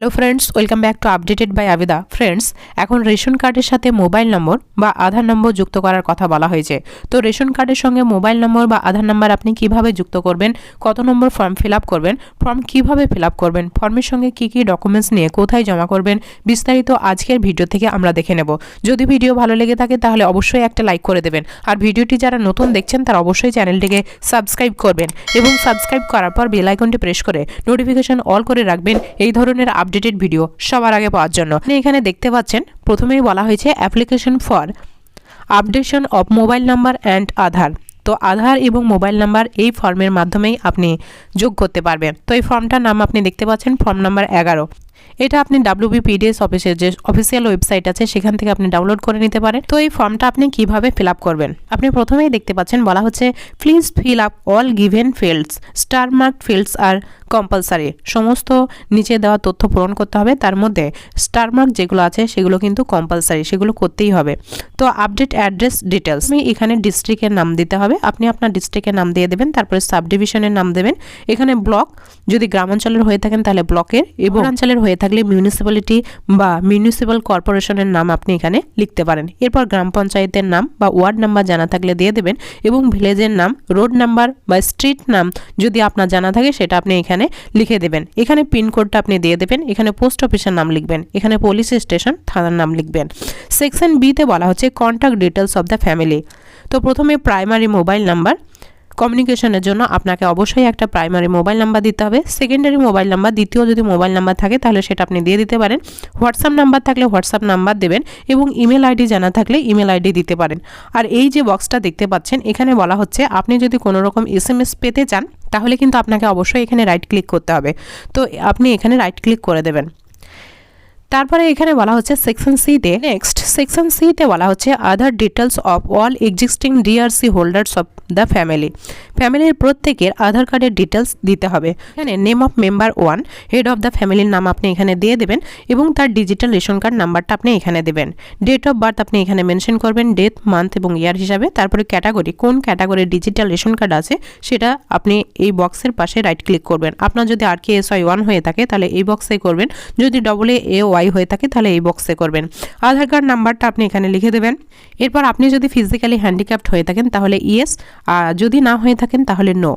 Hello friends welcome back to updated by Abida friends এখন ration কার্ডের সাথে mobile নম্বর বা আধার নম্বর যুক্ত করার কথা বলা হয়েছে। তো রেশন কার্ডের সঙ্গে মোবাইল নম্বর বা আধার নম্বর আপনি কীভাবে যুক্ত করবেন, কত নম্বর ফর্ম ফিল আপ করবেন, ফর্ম কীভাবে ফিল আপ করবেন, ফর্মের সঙ্গে কি কি ডকুমেন্টস নিয়ে কোথায় জমা করবেন, বিস্তারিত আজকের ভিডিও থেকে আমরা দেখে নেব। যদি ভিডিও ভালো লেগে থাকে তাহলে অবশ্যই একটা লাইক করে দেবেন। আর ভিডিওটি যারা নতুন দেখছেন তারা অবশ্যই চ্যানেলটিকে সাবস্ক্রাইব করবেন এবং সাবস্ক্রাইব করার পর বেল প্রেস করে নোটিফিকেশন অল করে রাখবেন। এই ধরনের আপডেটেড ভিডিও সবার আগে পাওয়ার জন্য। আপনি এখানে দেখতে পাচ্ছেন, প্রথমেই বলা হয়েছে application for updation of mobile number and Aadhaar. তো আধার এবং মোবাইল নাম্বার এই ফর্মের মাধ্যমেই আপনি যোগ করতে পারবেন। তো এই ফর্মটার নাম আপনি দেখতে পাচ্ছেন, ফর্ম নাম্বার এগারো। এটা আপনি ডাব্লিউবিপিডিএস অফিসের যে অফিসিয়াল ওয়েবসাইট আছে সেখান থেকে আপনি ডাউনলোড করে নিতে পারেন। তো এই ফর্মটা আপনি কীভাবে ফিল আপ করবেন? আপনি প্রথমেই দেখতে পাচ্ছেন বলা হচ্ছে please fill up all given fields star mark fields are compulsory সমস্ত নিচে দেওয়া তথ্য পূরণ করতে হবে। তার মধ্যে স্টার মার্ক যেগুলো আছে সেগুলো কিন্তু কম্পালসারি সেগুলো করতেই হবে। তো আপডেট অ্যাড্রেস ডিটেলস আমি এখানে ডিস্ট্রিক্টের নাম দিতে হবে। আপনি আপনার ডিস্ট্রিক্টের নাম দিয়ে দেবেন তারপরে সাব ডিভিশনের নাম দেবেন। এখানে ব্লক যদি গ্রামাঞ্চলের হয়ে থাকেন তাহলে ব্লকের এবং অঞ্চলের হয়ে থাকলে মিউনিসিপ্যালিটি বা মিউনিসিপ্যাল কর্পোরেশনের নাম আপনি এখানে লিখতে পারেন। এরপর গ্রাম পঞ্চায়েতের নাম বা ওয়ার্ড নাম্বার জানা থাকলে দিয়ে দেবেন এবং ভিলেজের নাম রোড নাম্বার বা স্ট্রিট নাম যদি আপনার জানা থাকে সেটা আপনি এখানে লিখে দেবেন। এখানে পিনকোডটা আপনি দিয়ে দেবেন, এখানে পোস্ট অফিসের নাম লিখবেন, এখানে পুলিশ স্টেশন থানার নাম লিখবেন। সেকশন বিতে বলা হচ্ছে contact details of the family তো প্রথমে প্রাইমারি মোবাইল নাম্বার কমিউনিকেশনের জন্য আপনাকে অবশ্যই একটা প্রাইমারি মোবাইল নাম্বার দিতে হবে। সেকেন্ডারি মোবাইল নাম্বার দ্বিতীয় যদি মোবাইল নাম্বার থাকে, তাহলে সেটা আপনি দিয়ে দিতে পারেন। হোয়াটসঅ্যাপ নাম্বার থাকলে হোয়াটসঅ্যাপ নাম্বার দেবেন এবং ইমেল আইডি জানা থাকলে ইমেল আইডি দিতে পারেন। আর এই যে বক্সটা দেখতে পাচ্ছেন, এখানে বলা হচ্ছে, আপনি যদি কোনো রকম এস এম এস পেতে চান, তাহলে কিন্তু আপনাকে অবশ্যই এখানে রাইট ক্লিক করতে হবে। তো আপনি এখানে রাইট ক্লিক করে দেবেন। তারপরে এখানে বলা হচ্ছে সেকশন সিতে নেক্সট সেকশন সি সিতে বলা হচ্ছে other details of all existing DRC holders of the family ফ্যামিলির প্রত্যেকের আধার কার্ডের ডিটেলস দিতে হবে। এখানে name of member one head of the ফ্যামিলির নাম আপনি এখানে দিয়ে দেবেন এবং তার ডিজিটাল রেশন কার্ড নাম্বারটা আপনি এখানে দেবেন। ডেট অফ বার্থ আপনি এখানে মেনশন করবেন ডেথ মান্থ এবং ইয়ার হিসাবে। তারপরে ক্যাটাগরি কোন ক্যাটাগরির ডিজিটাল রেশন কার্ড আছে সেটা আপনি এই বক্সের পাশে রাইট ক্লিক করবেন। আপনার যদি আর কে এস ওয়ান হয়ে থাকে তাহলে এই বক্সে করবেন। যদি ডবল এ ওয়াই হয়ে থাকে, তাহলে এই বক্সে করবেন। আধার কার্ড নাম্বারটা আপনি এখানে লিখে দেবেন। এরপর আপনি যদি ফিজিক্যালি হ্যান্ডিক্যাপ্ট হয়ে থাকেন, তাহলে ইয়েস আর যদি না হয়ে থাকেন, তাহলে নো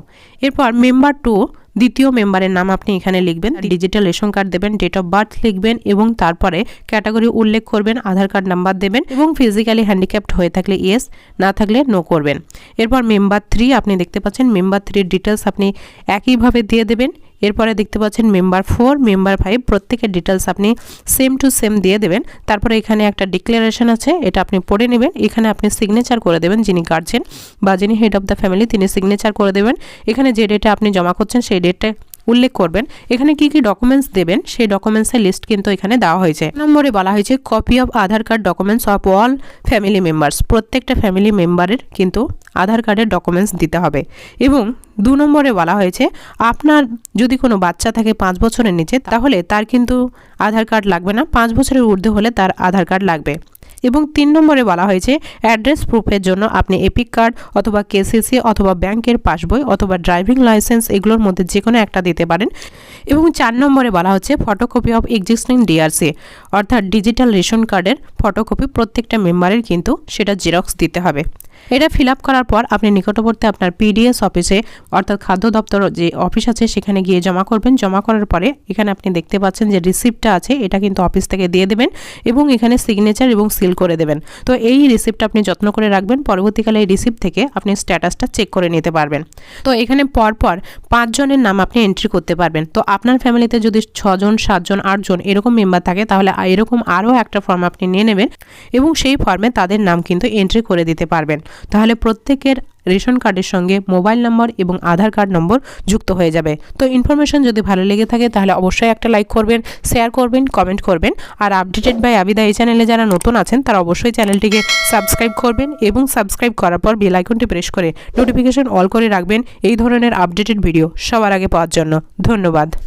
এরপর মেম্বার টু দ্বিতীয় মেম্বারের নাম আপনি এখানে লিখবেন ডিজিটাল রেশন কার্ড দেবেন ডেট অফ বার্থ লিখবেন, এবং তারপরে ক্যাটাগরি উল্লেখ করবেন আধার কার্ড নাম্বার দেবেন, এবং ফিজিক্যালি হ্যান্ডিক্যাপ্ট হয়ে থাকলে ইয়েস না থাকলে নো করবেন। এরপর মেম্বার থ্রি আপনি দেখতে পাচ্ছেন মেম্বার থ্রির ডিটেলস আপনি একইভাবে দিয়ে দেবেন এরপরে দেখতে পাচ্ছেন মেম্বার ফোর মেম্বার ফাইভ প্রত্যেকের ডিটেলস আপনি সেম টু সেম দিয়ে দেবেন। তারপরে এখানে একটা ডিক্লারেশন আছে, এটা আপনি পড়ে নেবেন। এখানে আপনি সিগনেচার করে দেবেন যিনি গার্জেন বা যিনি হেড অফ দ্য ফ্যামিলি তিনি সিগনেচার করে দেবেন। এখানে যে ডেটে আপনি জমা করছেন, সেই ডেটটা উল্লেখ করবেন, এখানে কি কি ডকুমেন্টস দেবেন, সেই ডকুমেন্টসের লিস্ট কিন্তু এখানে দেওয়া হয়েছে। নম্বরে বলা হয়েছে copy of Aadhaar card documents of all family members প্রত্যেকটা ফ্যামিলি মেম্বারের কিন্তু আধার কার্ডের ডকুমেন্টস দিতে হবে। এবং দু নম্বরে বলা হয়েছে, আপনার যদি কোনো বাচ্চা থাকে পাঁচ বছরের নিচে, তাহলে তার কিন্তু আধার কার্ড লাগবে না। পাঁচ বছরের ঊর্ধ্বে হলে তার আধার কার্ড লাগবে। এবং তিন নম্বরে বলা হয়েছে, অ্যাড্রেস প্রুফের জন্য আপনি এপিক কার্ড অথবা কেসিসি অথবা ব্যাংকের পাসবই অথবা ড্রাইভিং লাইসেন্স এগুলোর মধ্যে যে কোনো একটা দিতে পারেন। এবং চার নম্বরে বলা হচ্ছে, ফটোকপি অফ এক্সিস্টিং ডিআরসি, অর্থাৎ ডিজিটাল রেশন কার্ডের ফটোকপি প্রত্যেকটা মেম্বারের কিন্তু সেটা জেরক্স দিতে হবে। এটা ফিল আপ করার পর আপনি নিকটবর্তী আপনার পিডিএস অফিসে, অর্থাৎ খাদ্য দপ্তর যে অফিস আছে সেখানে গিয়ে জমা করবেন। জমা করার পরে এখানে আপনি দেখতে পাচ্ছেন যে রিসিপ্টটা আছে, এটা কিন্তু অফিস থেকে দিয়ে দেবেন এবং এখানে সিগনেচার এবং সিল করে দেবেন। তো এই রিসিপ্টটা আপনি যত্ন করে রাখবেন। পরবর্তীকালে এই রিসিপ্ট থেকে আপনি স্ট্যাটাসটা চেক করে নিতে পারবেন। তো এখানে পরপর পাঁচজনের নাম আপনি এন্ট্রি করতে পারবেন। তো আপনার ফ্যামিলিতে যদি ছজন, সাতজন, আটজন এরকম মেম্বার থাকে, তাহলে এরকম আরও একটা ফর্ম আপনি নিয়ে নেবেন এবং সেই ফর্মে তাদের নাম কিন্তু এন্ট্রি করে দিতে পারবেন। তাহলে প্রত্যেকের রেশন কার্ডের সঙ্গে মোবাইল নম্বর এবং আধার কার্ড নম্বর যুক্ত হয়ে যাবে। তো ইনফরমেশন যদি ভালো লেগে থাকে, তাহলে অবশ্যই একটা লাইক করবেন শেয়ার করবেন কমেন্ট করবেন। আর আপডেটেড বাই আবিদা এই চ্যানেলে যারা নতুন আছেন, তারা অবশ্যই চ্যানেলটিকে সাবস্ক্রাইব করবেন এবং সাবস্ক্রাইব করার পর বেল আইকনটি প্রেস করে নোটিফিকেশন অল করে রাখবেন এই ধরনের আপডেটেড ভিডিও সবার আগে পাওয়ার জন্য। ধন্যবাদ।